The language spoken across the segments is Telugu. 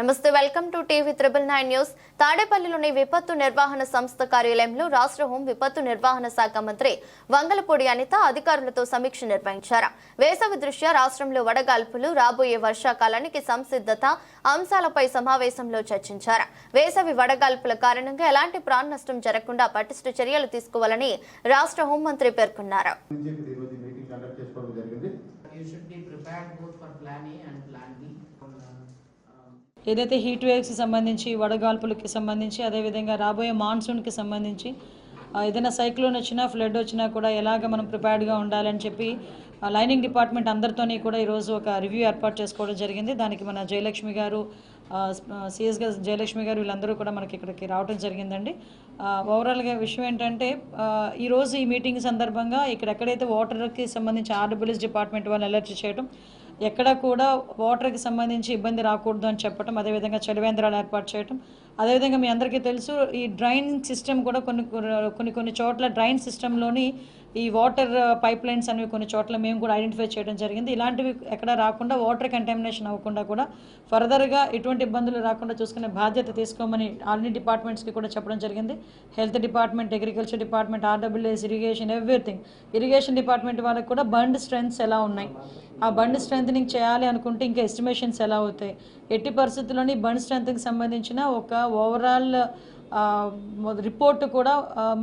నమస్తే welcome to TV triple nine news. తాడేపల్లిలోని విపత్తు నిర్వహణ సంస్థ కార్యాలయంలో రాష్ట్ర హోం విపత్తు నిర్వహణ శాఖ మంత్రి వంగలపూడి అనిత అధికారులతో సమీక్ష నిర్వహించారు. వేసవి దృష్ట్యా రాష్ట్రంలో వడగాల్పులు రాబోయే వర్షాకాలానికి సంసిద్ధత అంశాలపై సమావేశంలో చర్చించారు. వేసవి వడగాల్పుల కారణంగా ఎలాంటి ప్రాణ నష్టం జరగకుండా పటిష్ట చర్యలు తీసుకోవాలని రాష్ట్ర హోంమంత్రి పేర్కొన్నారు. ఏదైతే హీట్ వేవ్స్కి సంబంధించి వడగాల్పులకి సంబంధించి అదేవిధంగా రాబోయే మాన్సూన్కి సంబంధించి ఏదైనా సైక్లోన్ వచ్చినా ఫ్లడ్ వచ్చినా కూడా ఎలాగ మనం ప్రిపేర్డ్గా ఉండాలని చెప్పి లైనింగ్ డిపార్ట్మెంట్ అందరితోని కూడా ఈరోజు ఒక రివ్యూ ఏర్పాటు చేసుకోవడం జరిగింది. దానికి మన జయలక్ష్మి గారు సిఎస్ గారు జయలక్ష్మి గారు వీళ్ళందరూ కూడా మనకి ఇక్కడికి రావడం జరిగిందండి. ఓవరాల్గా విషయం ఏంటంటే ఈరోజు ఈ మీటింగ్ సందర్భంగా ఇక్కడ ఎక్కడైతే వాటర్కి సంబంధించి ఆర్డబ్ల్యూఎస్ డిపార్ట్మెంట్ వాళ్ళు అలర్ట్ చేయడం ఎక్కడ కూడా వాటర్కి సంబంధించి ఇబ్బంది రాకూడదు అని చెప్పడం అదేవిధంగా చలివేంద్రాలు ఏర్పాటు చేయటం అదేవిధంగా మీ అందరికీ తెలుసు ఈ డ్రైన్ సిస్టమ్ కూడా కొన్ని కొన్ని కొన్ని చోట్ల డ్రైన్ సిస్టంలోని ఈ వాటర్ పైప్ లైన్స్ అనేవి కొన్ని చోట్ల మేము కూడా ఐడెంటిఫై చేయడం జరిగింది. ఇలాంటివి ఎక్కడ రాకుండా వాటర్ కంటామినేషన్ అవ్వకుండా కూడా ఫర్దర్గా ఎటువంటి ఇబ్బందులు రాకుండా చూసుకునే బాధ్యత తీసుకోమని అన్ని డిపార్ట్మెంట్స్కి కూడా చెప్పడం జరిగింది. Health department agriculture department R W S irrigation everything. Irrigation department వాళ్ళకి కూడా బండ్ స్ట్రెంగ్స్ ఎలా ఉన్నాయి? ఆ బండ్ స్ట్రెంథనింగ్ చేయాలి అనుకుంటే ఇంకా ఎస్టిమేషన్స్ ఎలా అవుతాయి? ఎట్టి పరిస్థితుల్లోని బండ్ స్ట్రెంత్కి సంబంధించిన ఒక ఓవరాల్ రిపోర్ట్ కూడా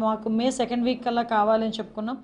మాకు మే సెకండ్ వీక్ కల్లా కావాలని చెప్పుకున్నాం.